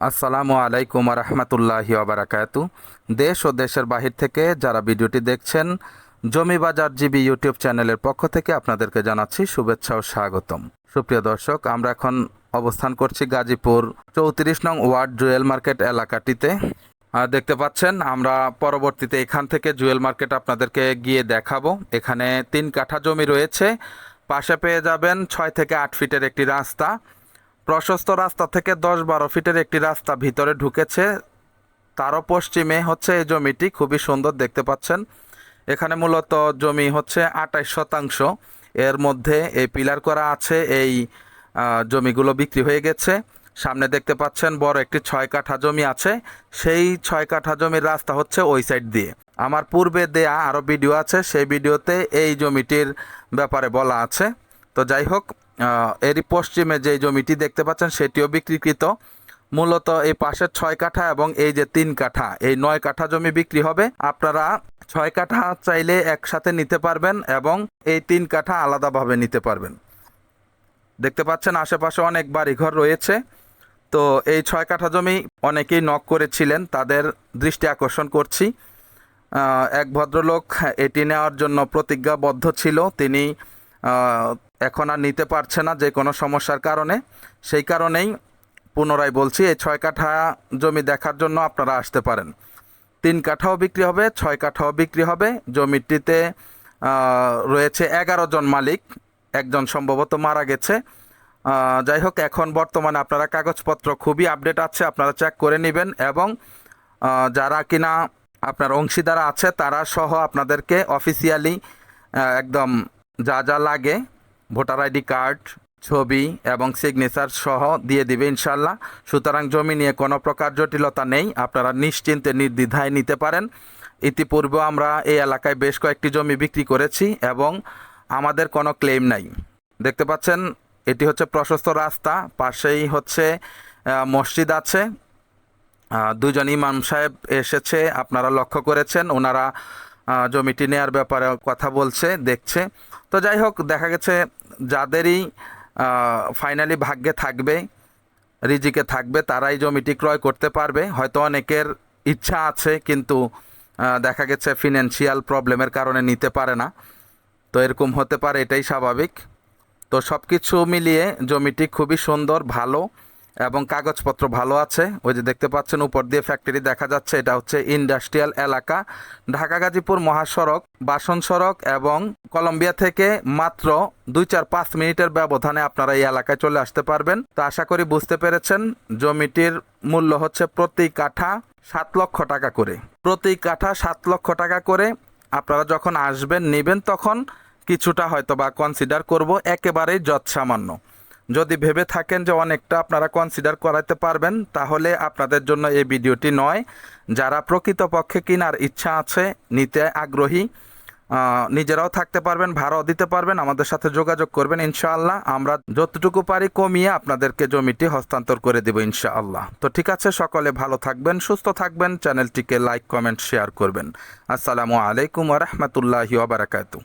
আসসালামু আলাইকুম রহমতুল্লাহি আবরাকাতু দেশ ও দেশের বাহির থেকে যারা ভিডিওটি দেখছেন জমি বাজার জিবি ইউটিউব চ্যানেলের পক্ষ থেকে আপনাদেরকে জানাচ্ছি শুভেচ্ছা ও স্বাগতম। সুপ্রিয় দর্শক, আমরা এখন অবস্থান করছি গাজীপুর চৌত্রিশ নং ওয়ার্ড জুয়েল মার্কেট এলাকাটিতে। দেখতে পাচ্ছেন, আমরা পরবর্তীতে এখান থেকে জুয়েল মার্কেট আপনাদেরকে গিয়ে দেখাবো। এখানে তিন কাঠা জমি রয়েছে। পাশে পেয়ে যাবেন ছয় থেকে আট ফিটের একটি রাস্তা। প্রশস্ত রাস্তা থেকে দশ বারো ফিটের একটি রাস্তা ভিতরে ঢুকেছে। তারও পশ্চিমে হচ্ছে এই জমিটি, খুবই সুন্দর দেখতে পাচ্ছেন। এখানে মূলত জমি হচ্ছে আঠাশ শতাংশ। এর মধ্যে এই পিলার করা আছে, এই জমিগুলো বিক্রি হয়ে গেছে। সামনে দেখতে পাচ্ছেন বড় একটি ছয় কাঠা জমি আছে। সেই ছয় কাঠা জমির রাস্তা হচ্ছে ওই সাইড দিয়ে। আমার পূর্বে দেয়া আরও ভিডিও আছে, সেই ভিডিওতে এই জমিটির ব্যাপারে বলা আছে। তো যাই হোক এরই পশ্চিমে যে জমিটি দেখতে পাচ্ছেন, সেটিও বিক্রিকৃত। মূলত এই পাশের ছয় কাঠা এবং এই যে তিন কাঠা, এই নয় কাঠা জমি বিক্রি হবে। আপনারা ছয় কাঠা চাইলে একসাথে নিতে পারবেন এবং এই তিন কাঠা আলাদাভাবে নিতে পারবেন। দেখতে পাচ্ছেন, আশেপাশে অনেক বাড়িঘর রয়েছে। তো এই ছয় কাঠা জমি অনেকেই নক করেছিলেন, তাদের দৃষ্টি আকর্ষণ করছি। এক ভদ্রলোক এটি নেওয়ার জন্য প্রতিজ্ঞাবদ্ধ ছিল। তিনি এখন আর নিতে পারছে না যে কোনো সমস্যার কারণে। সেই কারণেই পুনরায় বলছি, এই ছয় কাঠা জমি দেখার জন্য আপনারা আসতে পারেন। তিন কাঠাও বিক্রি হবে, ছয় কাঠাও বিক্রি হবে। জমিটিতে রয়েছে এগারো জন মালিক, একজন সম্ভবত মারা গেছে। যাই হোক, এখন বর্তমানে আপনারা কাগজপত্র খুবই আপডেট আছে, আপনারা চেক করে নেবেন এবং যারা কিনা আপনার অংশীদার আছে, তারা সহ আপনাদেরকে অফিসিয়ালি একদম যা যা লাগে, ভোটার আইডি কার্ড, ছবি এবং সিগনেচার সহ দিয়ে দিবে ইনশাল্লাহ। সুতরাং জমি নিয়ে কোনো প্রকার জটিলতা নেই, আপনারা নিশ্চিন্তে নির্দ্বিধায় নিতে পারেন। ইতিপূর্বে আমরা এই এলাকায় বেশ কয়েকটি জমি বিক্রি করেছি এবং আমাদের কোনো ক্লেম নাই। দেখতে পাচ্ছেন, এটি হচ্ছে প্রশস্ত রাস্তা, পাশেই হচ্ছে মসজিদ আছে। দুজন ইমাম সাহেব এসেছে, আপনারা লক্ষ্য করেছেন, ওনারা জমিটি নেয়ার ব্যাপারে কথা বলছে, দেখছে। তো যাই হোক, দেখা গেছে যাদেরই ফাইনালি ভাগ্যে থাকবে, রিজিকে থাকবে, তারাই জমিটি ক্রয় করতে পারবে। হয়তো অনেকের ইচ্ছা আছে, কিন্তু দেখা গেছে ফিনান্সিয়াল প্রবলেমের কারণে নিতে পারে না। তো এরকম হতে পারে, এটাই স্বাভাবিক। তো সব কিছু মিলিয়ে জমিটি খুবই সুন্দর, ভালো। এবং কাগজপত্র ভালো আছে। ওই যে দেখতে পাচ্ছেন, উপর দিয়ে ফ্যাক্টরি দেখা যাচ্ছে, এটা হচ্ছে ইন্ডাস্ট্রিয়াল এলাকা। ঢাকা গাজীপুর মহাসড়ক, বাসন সড়ক এবং কলম্বিয়া থেকে মাত্র দুই চার পাঁচ মিনিটের ব্যবধানে আপনারা এই এলাকায় চলে আসতে পারবেন। তো আশা করি বুঝতে পেরেছেন, জমিটির মূল্য হচ্ছে প্রতি কাঠা সাত লক্ষ টাকা করে। প্রতি কাঠা সাত লক্ষ টাকা করে আপনারা যখন আসবেন, নেবেন তখন কিছুটা হয়তো বা কনসিডার করব, একেবারেই যৎসামান্য। যদি ভেবে থাকেন যে অনেকটা আপনারা কনসিডার করাতে পারবেন, তাহলে আপনাদের জন্য এই ভিডিওটি নয়। যারা প্রকৃতপক্ষে কেনার ইচ্ছা আছে, নিতে আগ্রহী নিজেরাও থাকতে পারবেন, ভাড়াও দিতে পারবেন, আমাদের সাথে যোগাযোগ করবেন ইনশাআল্লাহ। আমরা যতটুকু পারি কমিয়ে আপনাদেরকে জমিটি হস্তান্তর করে দেব ইনশাআল্লাহ। তো ঠিক আছে, সকলে ভালো থাকবেন, সুস্থ থাকবেন, চ্যানেলটিকে লাইক, কমেন্ট, শেয়ার করবেন। আসসালামু আলাইকুম রহমতুল্লাহি ওবরাকাতু